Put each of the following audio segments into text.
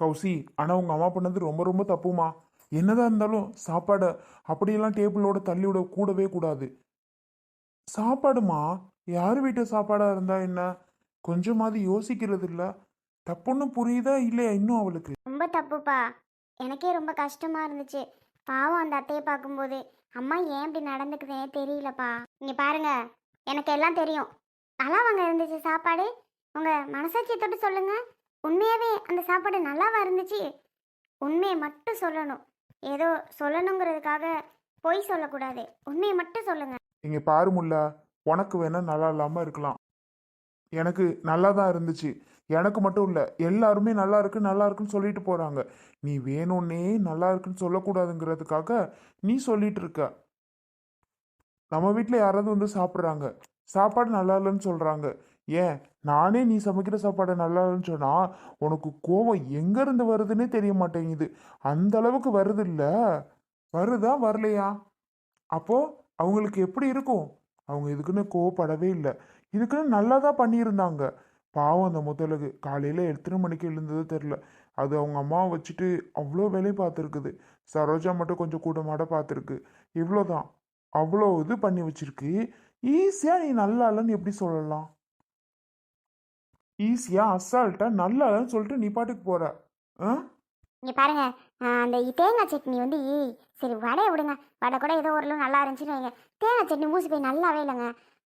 கௌசி ஆனால் உங்கள் அம்மா பண்ணது ரொம்ப ரொம்ப தப்புமா? என்னதான் இருந்தாலும் சாப்பாடை அப்படியெல்லாம் டேபிளோட தள்ளி விட கூடவே கூடாது. சாப்பாடுமா? யார் வீட்டு சாப்பாடாக இருந்தா என்ன? கொஞ்சமாவது யோசிக்கிறது இல்லை. தப்புன்னு புரியுதா இல்லையா இன்னும் அவளுக்கு? ரொம்ப தப்புப்பா. எனக்கே ரொம்ப கஷ்டமா இருந்துச்சு. பாவம் அந்த அத்தையை பார்க்கும்போது. அம்மா ஏன் இப்படி நடந்துக்குதுன்னே தெரியலப்பா. இங்க பாருங்க. எனக்கு எல்லாம் தெரியும். நல்லா வாங்க இருந்துச்சு சாப்பாடு. உங்க மனசாட்சியை தொட்டு சொல்லுங்க. உண்மையாகவே அந்த சாப்பாடு நல்லாவா இருந்துச்சு? உண்மையை மட்டும் சொல்லணும். ஏதோ சொல்லணுங்கிறதுக்காக பொய் சொல்லக்கூடாது. உண்மையை மட்டும் சொல்லுங்க. இங்க பாருமுல்லா உனக்கு வேணா நல்லா இல்லாம இருக்கலாம். எனக்கு நல்லா தான் இருந்துச்சு. எனக்கு மட்டும் இல்லை எல்லாருமே நல்லா இருக்கு நல்லா இருக்குன்னு சொல்லிட்டு போறாங்க. நீ வேணும்னே நல்லா இருக்குன்னு சொல்லக்கூடாதுங்கிறதுக்காக நீ சொல்லிட்டு இருக்க. நம்ம வீட்டில் யாராவது வந்து சாப்பிட்றாங்க. சாப்பாடு நல்லா இல்லைன்னு சொல்றாங்க. ஏன்? நானே நீ சமைக்கிற சாப்பாடு நல்லான்னு சொன்னால் உனக்கு கோவம் எங்கேருந்து வருதுன்னே தெரிய மாட்டேங்குது. அந்த அளவுக்கு வருது இல்லை வருதா? வரலையா? அப்போது அவங்களுக்கு எப்படி இருக்கும்? அவங்க இதுக்குன்னு கோவப்படவே இல்லை. இதுக்குன்னு நல்லா தான் பண்ணியிருந்தாங்க. பாவம் அந்த முதலுக்கு காலையில் எத்தனை மணிக்கு எழுந்ததோ தெரில. அது அவங்க அம்மாவை வச்சுட்டு அவ்வளோ வேலையும் பார்த்துருக்குது. சரோஜா மட்டும் கொஞ்சம் கூட்டமாட மாட பார்த்துருக்கு. இவ்வளோதான் அவ்வளோ இது பண்ணி வச்சிருக்கு. ஈஸியாக நீ நல்லா இல்லைன்னு எப்படி சொல்லலாம்? ஈஸியாக அசால்ட்டாக நல்லா இல்லைன்னு சொல்லிட்டு நீ பாட்டுக்கு போகிற ஆ? இங்க பாருங்க. அந்த தேங்காய் சட்னி வந்து சரி வடையை விடுங்க. வடை கூட ஏதோ ஓரளவு நல்லா இருந்துச்சுன்னு வைங்க. தேங்காய் சட்னி மூசி போய் நல்லாவே இல்லைங்க.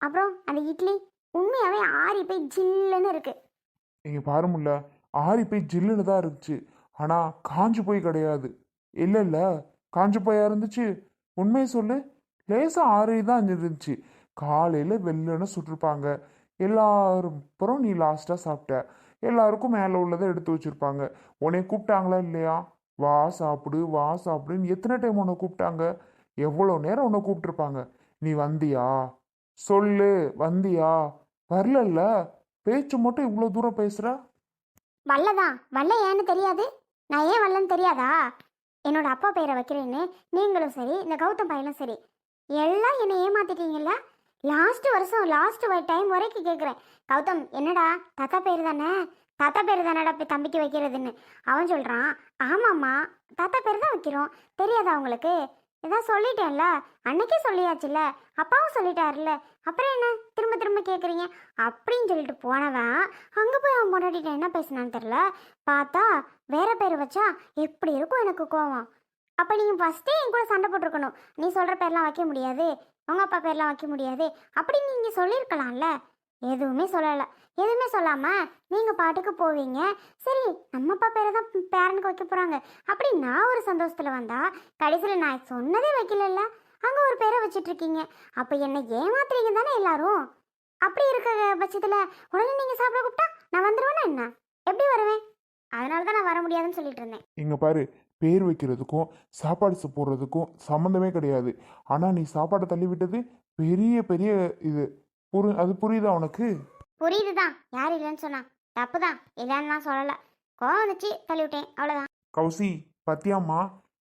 அப்புறம் அந்த இட்லி உண்மையாவே ஆறி போய் ஜில்லுன்னு இருக்கு. இங்கே பாரு முல்ல ஆறி போய் ஜில்லுன்னு தான் இருந்துச்சு. ஆனால் காஞ்சு போய் கிடையாது. இல்லை இல்லை காஞ்சு போயா இருந்துச்சு? உண்மையை சொல்லு லேசாக ஆறி தான் இருந்துச்சு. காலையில் வெள்ளன்னு சுட்டிருப்பாங்க. எல்லாரும் அப்புறம் நீ லாஸ்ட்டாக சாப்பிட்ட. எல்லாருக்கும் மேலே உள்ளதை எடுத்து வச்சுருப்பாங்க. உன்னை கூப்பிட்டாங்களா இல்லையா? வா சாப்பிடு வா சாப்பிடுன்னு எத்தனை டைம் உன்னை கூப்பிட்டாங்க? எவ்வளோ நேரம் உன்னை கூப்பிட்டுருப்பாங்க? நீ வந்தியா? சொல்லு வந்தியா? வரலல்ல? பேச்சு மட்டும் இவ்வளோ தூரம் பேசுகிற வல்லதான் வல்ல ஏன்னு தெரியாது? நான் ஏன் வல்லன்னு தெரியாதா? என்னோட அப்பா பேரை வைக்கிறேன்னு நீங்களும் சரி இந்த கௌதம் பையனும் சரி எல்லாம் என்னை ஏமாத்திட்டீங்கல்ல? லாஸ்ட் வருஷம் லாஸ்ட் டைம் வரைக்கும் கேட்குறேன் கௌதம் என்னடா? தாத்தா பேர் தானே? தாத்தா பேர் தானடா போய் தம்பிக்கு வைக்கிறதுன்னு. அவன் சொல்கிறான் ஆமாம்மா தாத்தா பேர் தான் வைக்கிறோம். தெரியாதா உங்களுக்கு? இதான் சொல்லிட்டேன்ல. அன்னைக்கே சொல்லியாச்சுல்ல. அப்பாவும் சொல்லிட்டாருல்ல. அப்புறம் என்ன? திரும்ப திரும்ப கேட்குறீங்க அப்படின்னு சொல்லிட்டு போனவன் அங்கே போய் அவன் முன்னாடி என்ன பேசினான்னு தெரில பார்த்தா வேற பேர் வச்சா எப்படி இருக்கும் எனக்கு கோவம்? அப்போ நீங்கள் ஃபஸ்ட்டே என் கூட சண்டை போட்டிருக்கணும். நீ சொல்கிற பேர்லாம் வைக்க முடியாது. உங்கள் அப்பா பேர்லாம் வைக்க முடியாது. அப்படின்னு நீங்கள் சொல்லியிருக்கலாம்ல. எதுவுமே சொல்லலை. எதுவுமே சொல்லாமல் நீங்கள் பாட்டுக்கு போவீங்க. சரி நம்ம அப்பா பேரை தான் பேரனுக்கு வைக்க போகிறாங்க அப்படி நான் ஒரு சந்தோஷத்தில் வந்தா கடைசியில் நான் சொன்னதே வைக்கலல்ல. அங்கே ஒரு பேரை வச்சிட்டு இருக்கீங்க. அப்போ என்னை ஏமாத்துறீங்க தானே எல்லாரும்? அப்படி இருக்க பட்சத்தில் உடனே நீங்கள் சாப்பிட கூப்பிட்டா நான் வந்துடுவேனா என்ன? எப்படி வருவேன்? அதனால தான் நான் வர முடியாதுன்னு சொல்லிட்டு இருந்தேன். இங்கே பாரு பேர் வைக்கிறதுக்கும் சாப்பாடு போடுறதுக்கும் சம்மந்தமே கிடையாது. ஆனால் நீ சாப்பாடை தள்ளி விட்டது பெரிய பெரிய இது. புரி அது புரியுதா உனக்கு? புரியுது தான் யார் இல்லைன்னு சொன்னா. தப்பு தான் இல்லைன்னு சொல்லலை. கோவம் வந்துச்சு தள்ளி விட்டேன் அவ்வளோதான் கௌசி பத்தியாம்மா.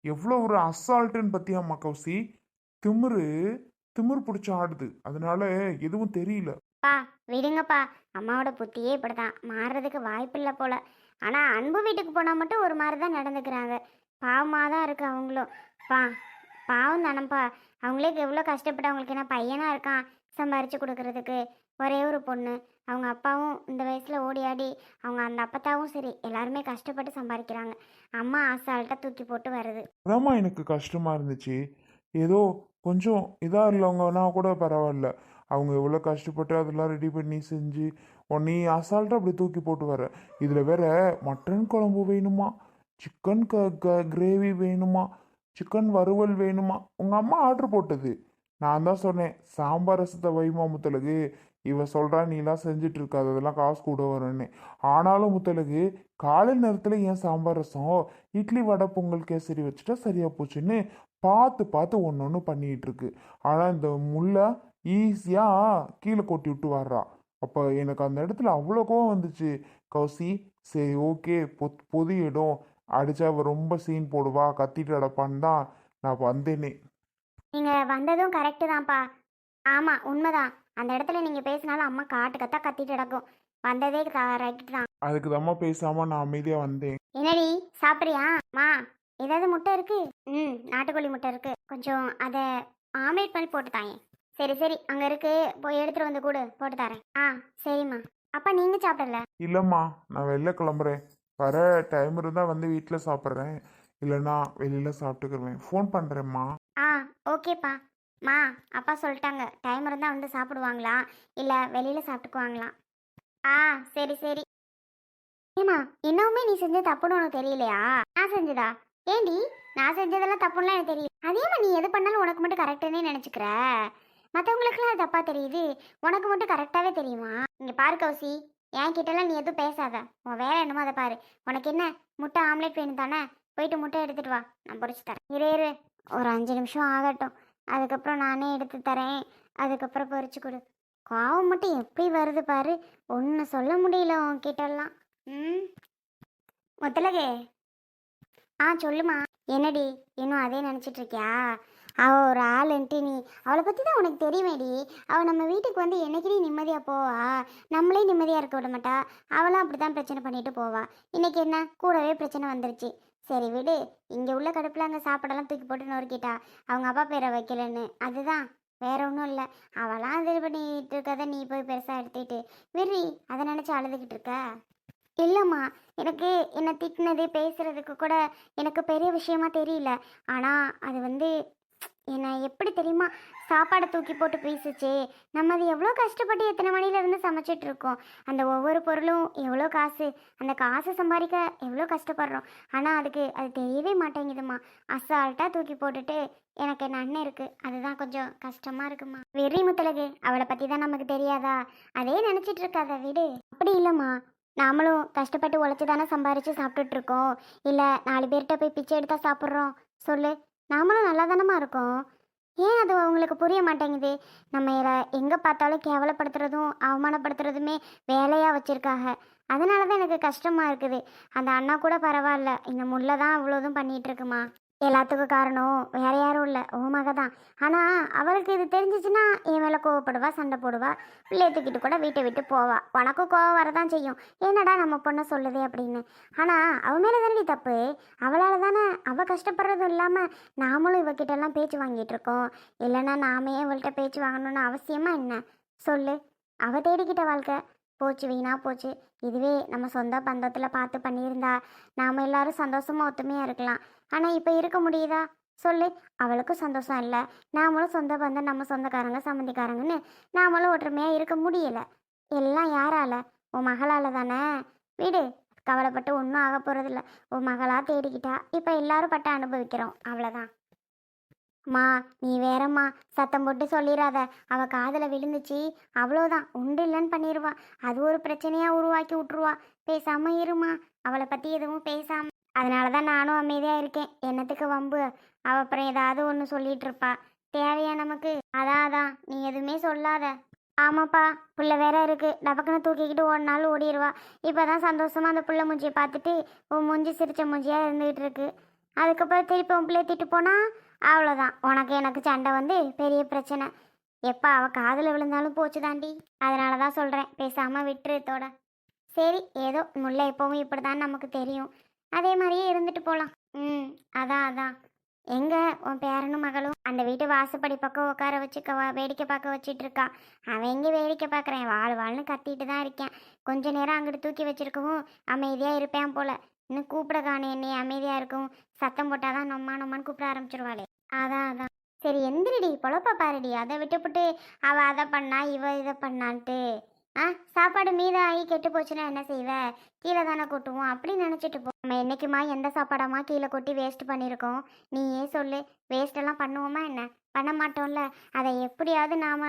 எவ்வளோ ஒரு அசால்ட்டுன்னு பத்தியாம்மா கௌசி. திமிரு திமிரு பிடிச்சி ஆடுது. அதனால எதுவும் தெரியல. பா விடுங்கப்பா. அம்மாவோட புத்தியே இப்படிதான். மாறுறதுக்கு வாய்ப்பில்லை போல. ஆனால் அன்பு வீட்டுக்கு போனால் மட்டும் ஒரு மாதிரி தான் நடந்துக்கிறாங்க. பாவமாக தான் இருக்கு அவங்களும். பா பாவம் தானப்பா. அவங்களே எவ்வளோ கஷ்டப்பட்டு அவங்களுக்கு என்ன பையனாக இருக்கான் சம்பாரித்து கொடுக்கறதுக்கு. ஒரே ஒரு பொண்ணு. அவங்க அப்பாவும் இந்த வயசில் ஓடி ஆடி அவங்க அந்த அப்பத்தாவும் சரி எல்லாருமே கஷ்டப்பட்டு சம்பாதிக்கிறாங்க அம்மா அசால்ட்டாக தூக்கி போட்டு வருது. அதாம்மா எனக்கு கஷ்டமாக இருந்துச்சு. ஏதோ கொஞ்சம் இதாக இல்லைங்கன்னா கூட பரவாயில்ல. அவங்க எவ்வளோ கஷ்டப்பட்டு அதெல்லாம் ரெடி பண்ணி செஞ்சு உன்னை அசால்ட்டாக அப்படி தூக்கி போட்டு வர. இதில் வேற மட்டன் குழம்பு வேணுமா? சிக்கன் க க கிரேவி வேணுமா? சிக்கன் வறுவல் வேணுமா? உங்கள் அம்மா ஆர்டர் போட்டது. நான் தான் சொன்னேன் சாம்பார் ரசத்தை வைமா முத்தலகு இவ சொல்கிறா நீலாம் செஞ்சுட்டு இருக்காது அதெல்லாம் காசு கூட வரும்னு. ஆனாலும் முத்தலகு காலை நேரத்தில் ஏன் சாம்பார் ரசம்? இட்லி வடை பொங்கல் கேசரி வச்சுட்டா சரியாக போச்சுன்னு பார்த்து பார்த்து ஒன்று ஒன்று பண்ணிகிட்டு இருக்கு. ஆனால் இந்த முல்லை ஈஸியாக கீழே கொட்டி விட்டு வர்றா. அப்போ எனக்கு அந்த இடத்துல அவ்வளோ கோவம் வந்துச்சு. கௌசி சரி ஓகே பொத் பொது இடம். அடிச்சா அவ ரொம்ப சீன் போடுவா கத்திட்டு அடப்பான்னு தான் நான் வந்தேனே. நீங்கள் வந்ததும் கரெக்டு தான்ப்பா. ஆமாம் உண்மைதான். அந்த இடத்துல நீங்கள் பேசினாலும் அம்மா காட்டு கத்தா கத்திட்டு கிடக்கும். வந்ததே ரைட்டு தான். அதுக்கு தாம்மா பேசாம நான் அமைதியா வந்தேன். என்னடி சாப்பிட்றியா? மா ஏதாவது முட்டை இருக்கு? ம் நாட்டுக்கோழி முட்டை இருக்கு. கொஞ்சம் அதை ஆம்லேட் பண்ணி போட்டு தாங்க சரி சரி அங்கே இருக்கு. போய் எடுத்துட்டு வந்து கூடு போட்டு தரேன். ஆ சரிம்மா. அப்பா நீங்கள் சாப்பிடல? இல்லம்மா நான் வெளில கிளம்புறேன். வர டைம் இருந்தா வந்து வீட்டில் சாப்பிட்றேன். இல்லைன்னா வெளியில சாப்பிட்டுக்கிருவேன். ஃபோன் பண்றேம்மா. ஆ ஓகேப்பா. மா அப்பா சொல்லிட்டாங்க. டைம் இருந்தால் வந்து சாப்பிடுவாங்களா? இல்லை வெளியில் சாப்பிட்டுக்குவாங்களா? ஆ சரி சரி. ஏமா இன்னுமே நீ செஞ்ச தப்புன்னு உனக்கு தெரியலையா? நான் செஞ்சதா? ஏண்டி நான் செஞ்சதெல்லாம் தப்புன்னு எனக்கு தெரியும் அதேமா நீ எது பண்ணாலும் உனக்கு மட்டும் கரெக்டுன்னு நினச்சிக்கிற. மற்றவங்களுக்குலாம் அது தப்பாக தெரியுது. உனக்கு மட்டும் கரெக்டாகவே தெரியுமா? இங்கே பாரு கௌசி. என் கிட்டலாம் நீ எதுவும் பேசாத. உன் வேலை என்னமோ அதை பாரு. உனக்கு என்ன? முட்டை ஆம்லேட் வேணும் தானே? போயிட்டு முட்டை எடுத்துட்டு வா. நான் பொரிச்சு தரேன். இரு இரு. ஒரு அஞ்சு நிமிஷம் ஆகட்டும். அதுக்கப்புறம் நானே எடுத்து தரேன். அதுக்கப்புறம் பொறிச்சு கொடு. கோவம் மட்டும் எப்படி வருது பாரு. ஒன்று சொல்ல முடியல உன்கிட்டலாம். ம்? முத்தலகே ஆ சொல்லுமா. என்னடி? இன்னும் அதே நினச்சிட்டு இருக்கியா? அவள் ஒரு ஆளுன்ட்டு நீ அவளை பற்றி தான் உனக்கு தெரியுமேடி. அவள் நம்ம வீட்டுக்கு வந்து என்னைக்கு நிம்மதியாக போவா? நம்மளே நிம்மதியாக இருக்க விட மாட்டா. அவளும் அப்படி தான் பிரச்சனை பண்ணிட்டு போவா. இன்னைக்கு என்ன? கூடவே பிரச்சனை வந்துருச்சு. சரி விடு. இங்கே உள்ள கடுப்பில் அங்கே சாப்பாடெல்லாம் தூக்கி போட்டு நொறுக்கிட்டா. அவங்க அப்பா பேரை வைக்கலன்னு. அதுதான். வேற ஒன்றும் இல்லை. அவளாம் இது பண்ணிட்டு இருக்கதை நீ போய் பெருசாக எடுத்துக்கிட்டு விரி அதை நினச்சி அழுதுகிட்டு இருக்க. இல்லைம்மா. எனக்கு என்னை திட்டினது பேசுகிறதுக்கு கூட எனக்கு பெரிய விஷயமா தெரியல. ஆனால் அது வந்து என்னை எப்படி தெரியுமா? சாப்பாடை தூக்கி போட்டு பேசுச்சே. நம்ம அது எவ்வளோ கஷ்டப்பட்டு எத்தனை மணில இருந்து சமைச்சிட்டு இருக்கோம் அந்த ஒவ்வொரு பொருளும் எவ்வளோ காசு? அந்த காசு சம்பாதிக்க எவ்வளோ கஷ்டப்படுறோம்? ஆனால் அதுக்கு அது தெரியவே மாட்டேங்குதுமா அசால்ட்டாக தூக்கி போட்டுட்டு எனக்கு என் அண்ணன் இருக்கு. அதுதான் கொஞ்சம் கஷ்டமா இருக்குமா வெறி முத்தலகு அவளை பற்றி தான் நமக்கு தெரியாதா? அதே நினச்சிட்டு இருக்காத விடு. அப்படி இல்லைம்மா. நாமளும் கஷ்டப்பட்டு உழைச்சி தானே சம்பாரித்து சாப்பிட்டுட்டு இருக்கோம் இல்லை நாலு பேர்கிட்ட போய் பிச்சை எடுத்தால் சாப்பிட்றோம்? சொல்லு. நாமளும் நல்லா தானமா இருக்கோம். ஏன் அது உங்களுக்கு புரிய மாட்டேங்குது? நம்ம எங்கே பார்த்தாலும் கேவலப்படுத்துறதும் அவமானப்படுத்துறதுமே வேலையாக வச்சுருக்காங்க. அதனால தான் எனக்கு கஷ்டமாக இருக்குது. அந்த அண்ணா கூட பரவாயில்ல. இந்த முல்லை தான் அவ்வளோதும் பண்ணிகிட்ருக்குமா எல்லாத்துக்கும் காரணம். வேற யாரும் இல்லை. உன் மக தான். ஆனால் அவளுக்கு இது தெரிஞ்சிச்சுன்னா என் மேலே கோவப்படுவா சண்டை போடுவா பிள்ளைய தூக்கிட்டு கூட வீட்டை விட்டு போவா. உனக்கும் கோவம் வரதான் செய்யும். என்னடா நம்ம பொண்ணை சொல்லுதே அப்படின்னு. ஆனால் அவன் மேலே தானே தப்பு. அவளால் தானே அவள் கஷ்டப்படுறதும் இல்லாமல் நாமளும் இவகிட்ட பேச்சு வாங்கிட்டு இருக்கோம். இல்லைன்னா நாமே அவள்கிட்ட பேச்சு வாங்கணும்னு அவசியமா என்ன? சொல்லு. அவள் தேடிக்கிட்ட வாழ்க்கை. போச்சு வீணா போச்சு. இதுவே நம்ம சொந்த பந்தத்தில் பார்த்து பண்ணியிருந்தா நாம் எல்லாரும் சந்தோஷமாக ஒத்துமையாக இருக்கலாம். ஆனால் இப்போ இருக்க முடியுதா? சொல்லு. அவளுக்கும் சந்தோஷம் இல்லை. நாமளும் சொந்த பந்தம் நம்ம சொந்தக்காரங்க சம்மந்திக்காரங்கன்னு நாமளும் ஒற்றுமையாக இருக்க முடியலை. எல்லாம் யாரால? உன் மகளால் தானே? வீடு. கவலைப்பட்டு ஒன்றும் ஆக போகிறதில்ல உன் மகளாக தேடிக்கிட்டா. இப்போ எல்லாரும் பட்ட அனுபவிக்கிறோம். அவ்வளோதான் மா நீ வேறம்மா சத்தம் போட்டு சொல்லிடாத அவ காதில் விழுந்துச்சு. அவ்வளோதான். உண்டு இல்லைன்னு பண்ணிடுவா அது ஒரு பிரச்சனையாக உருவாக்கி விட்ருவா பேசாம இருமா. அவளை பற்றி எதுவும் பேசாம. அதனால தான் நானும் அமைதியாக இருக்கேன். என்னத்துக்கு வம்பு? அவ அப்புறம் ஏதாவது ஒன்று சொல்லிட்டு இருப்பா. தேவையா நமக்கு? அதான் அதான். நீ எதுவுமே சொல்லாத. ஆமாப்பா. புள்ள வேற இருக்கு. டபக்குன்னு தூக்கிக்கிட்டு ஓடினாலும் ஓடிடுவா இப்போதான் சந்தோஷமாக அந்த புள்ள மூஞ்சியை பார்த்துட்டு உன் மூஞ்சி சிரிச்ச மூஞ்சியாக இருந்துகிட்டு இருக்கு. அதுக்கப்புறம் திருப்பி உன் பிள்ளைய திட்டு போனால் அவ்வளோதான் உனக்கு எனக்கு சண்டை வந்து பெரிய பிரச்சனை. எப்போ அவள் காதில் விழுந்தாலும் போச்சு தாண்டி அதனால தான் சொல்கிறேன் பேசாமல் விட்டுருத்தோட சரி ஏதோ முல்லை எப்போவும் இப்படி தான் நமக்கு தெரியும். அதே மாதிரியே இருந்துட்டு போகலாம் ம் அதான் அதான். எங்கே உன் பேரனும் மகளும் அந்த வீட்டு வாசப்படி பக்கம் உட்கார வச்சு க- வேடிக்கை பார்க்க வச்சிட்டு இருக்கா. அவன் எங்கே வேடிக்கை பார்க்குறேன். வாழ் வாழ்னு கத்திட்டு தான் இருக்கேன். கொஞ்ச நேரம் அங்கிட்டு தூக்கி வச்சிருக்கவும் அமைதியாக இருப்பேன் போல. இன்னும் கூப்பிட காணே என்னை அமைதியாக இருக்கும். சத்தம் போட்டால் தான் நம்மா நம்மான்னு கூப்பிட ஆரம்பிச்சிருவாளே. அதான் அதான். சரி எந்திரிடி பொழப்ப பாருடி. அதை விட்டுப்புட்டு அவள் அதை பண்ணா இவ இதை பண்ணான்ட்டு. ஆ சாப்பாடு மீதம் ஆகி கெட்டு போச்சுன்னா என்ன செய்வ? கீழே தானே கொட்டுவோம். அப்படி நினச்சிட்டு போ. நம்ம என்னைக்குமா எந்த சாப்பாடமா கீழே கொட்டி வேஸ்ட் பண்ணியிருக்கோம்? நீயே சொல்லு. வேஸ்டெல்லாம் பண்ணுவோமா என்ன? பண்ண மாட்டோம்ல. அதை எப்படியாவது நாம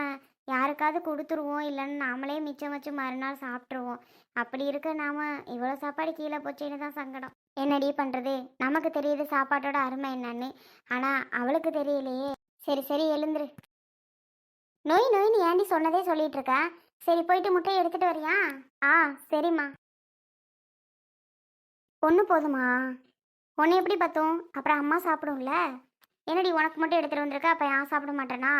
யாருக்காவது கொடுத்துருவோம். இல்லைன்னு நாமளே மிச்சம் வச்சு மறுநாள் சாப்பிட்ருவோம் அப்படி இருக்க நாம இவ்வளோ சாப்பாடு கீழே போச்சேன்னு தான் சங்கடம். என்னடி பண்ணுறது நமக்கு தெரியுது சாப்பாட்டோட அருமை என்னன்னு. ஆனால் அவளுக்கு தெரியலையே. சரி சரி எழுந்துரு. நோய் நோய்னு ஏண்டி சொன்னதே சொல்லிட்டு இருக்க? சரி போயிட்டு முட்டையை எடுத்துட்டு வரியா? ஆ சரிம்மா. ஒன்று போதுமா? ஒன்று எப்படி பார்த்தோம்? அப்புறம் அம்மா சாப்பிடும்ல? என்னடி உனக்கு மட்டும் எடுத்துகிட்டு வந்திருக்க? அப்போ நான் சாப்பிட மாட்டேனா?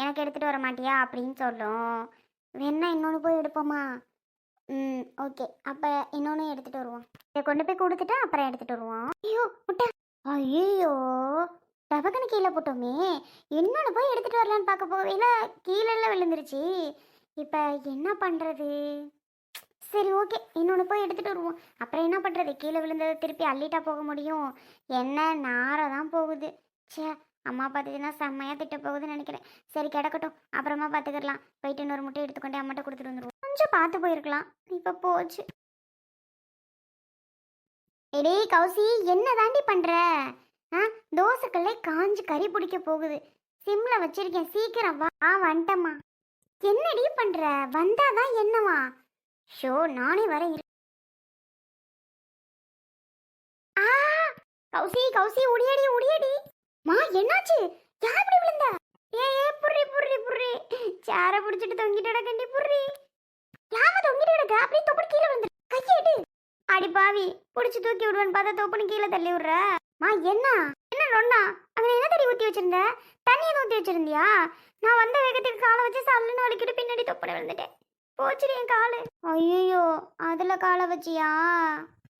எனக்கு எடுத்துகிட்டு வர மாட்டியா அப்படின்னு சொல்லும் வேணா இன்னொன்று போய் எடுப்போமா? ம் ஓகே. அப்போ இன்னொன்று எடுத்துகிட்டு வருவோம். இதை கொண்டு போய் கொடுத்துட்டு அப்புறம் எடுத்துகிட்டு வருவோம். ஐயோ முட்டை. ஐயோ டபக்குன்னு கீழே போட்டோமே. இன்னொன்று போய் எடுத்துகிட்டு வரலான்னு பார்க்க இல்லை. கீழெல்லாம் விழுந்துருச்சு. இப்போ என்ன பண்ணுறது சரி ஓகே. இன்னொன்று போய் எடுத்துகிட்டு வருவோம். அப்புறம் என்ன பண்ணுறது கீழே விழுந்ததை திருப்பி அள்ளிட்டா போக முடியும். என்ன நார தான் போகுது. ச்சே. அம்மா பார்த்துச்சுன்னா செம்மையாக திட்ட போகுதுன்னு நினைக்கிறேன். சரி கிடக்கட்டும். அப்புறமா பார்த்துக்கலாம் போயிட்டு இன்னொரு முட்டை எடுத்துக்கொண்டு அம்மாட்ட கொடுத்துட்டு வந்துடுவோம் கொஞ்சம் பார்த்து போயிருக்கலாம். இப்போ போச்சு. எடே கௌசி என்ன தாண்டி பண்ணுற ஆ தோசைக்கல்லே காஞ்சி கறி பிடிக்க போகுது. சிம்ல வச்சிருக்கேன். சீக்கிரம் வா. ஆ வந்துட்டம்மா. என்னடி பண்ற? வந்தாதான் என்னவா? ஷோ நானே வர ஆ! கௌசி கௌசி உடியடி உடியடி மா என்னாச்சு? யார் இப்படி விழுந்த? ஏ ஏ புர்ரி புர்ரி புர்ரி சார புடிச்சிட்டு தொங்கிட்டு கிடக்கண்டி புர்ரி யாம தொங்கிட்டு கிடக்க. அப்படியே தொப்படி கீழே விழுந்து கையேடு அடி பாவி. புடிச்சு தூக்கி விடுவேன் பார்த்தா தொப்புனு கீழே தள்ளி விடுற. மா என்ன? என்ன நொண்ணா? அங்க என்ன தண்ணி ஊத்தி வச்சிருந்த? தண்ணியை ஊற்றி ஊத்தி வச்சிருந்தியா? நான் வந்த வேகத்துக்கு காலை வச்சு சல்லுன்னு வலிக்கிட்டு பின்னாடி தொப்பட விழுந்துட்டேன். போச்சுடி என் காலு. ஐயோ அதுல காலை வச்சியா?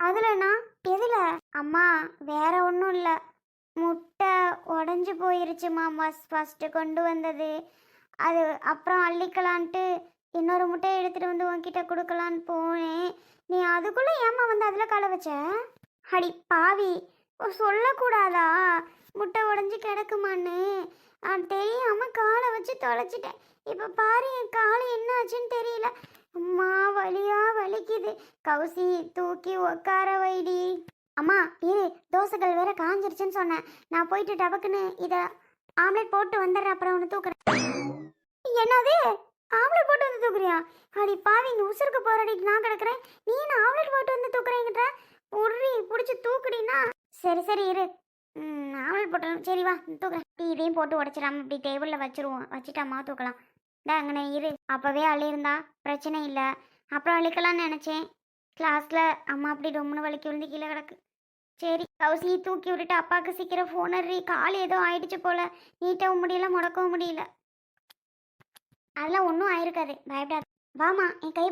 அதுலண்ணா எதுல? அம்மா வேற ஒன்றும் இல்லை. முட் உடஞ்சி போயிருச்சுமா மஸ் ஃபஸ்ட்டு கொண்டு வந்தது. அது அப்புறம் அள்ளிக்கலான்ட்டு இன்னொரு முட்டையை எடுத்துகிட்டு வந்து உன்கிட்ட கொடுக்கலான்னு போனேன். நீ அதுக்குள்ளே ஏமா வந்து அதில் களை வச்ச? அடி பாவி சொல்லக்கூடாதா? முட்டை உடஞ்சி கிடக்குமான்னு. நான் தெரியாமல் காலை வச்சு தொலைச்சிட்டேன். இப்போ பாரு என் கால் என்ன ஆச்சுன்னு தெரியல. அம்மா வலியா வலிக்குது. கவுசி தூக்கி உக்கார வைடி. அம்மா இரு தோசைகள் வேற காஞ்சிருச்சுன்னு சொன்னேன். நான் போயிட்டு டபக்குன்னு இதை ஆம்லெட் போட்டு வந்துடுறேன் அப்புறம் ஒன்று தூக்குறேன். என்னது? ஆம்லெட் போட்டு வந்து தூக்குறியா? அடி பாவி இங்கே உசுருக்கு போராடிட்டு நான் கிடக்குறேன். நீ என்ன ஆம்லெட் போட்டு வந்து தூக்குறேங்கிட்ட உருறி பிடிச்சி தூக்குடினா சரி சரி இரு. ஆம்லெட் போட்டு சரி வா தூக்குறேன். டீ இதையும் போட்டு உடச்சிடாம இப்படி டேபிளில் வச்சிருவோம். வச்சுட்டாமா தூக்கலாம். டா அங்கே இரு. அப்போவே அள்ளியிருந்தா பிரச்சனை இல்லை. அப்புறம் அழிக்கலாம்னு நினச்சேன். கிளாஸில் அம்மா அப்படி ரொம்பனு வலிக்கு விழுந்து கீழே கிடக்கு. சரி கவுசி தூக்கி விட்டுட்டு அப்பாவுக்கு சீக்கிரம் ஃபோன் அறி கால் ஏதோ ஆயிடுச்சு போல. நீட்டவும் முடியல முடக்கவும் முடியல. அதெல்லாம் ஒன்றும் ஆயிருக்காது. பயப்படாது. வாமா என் கையை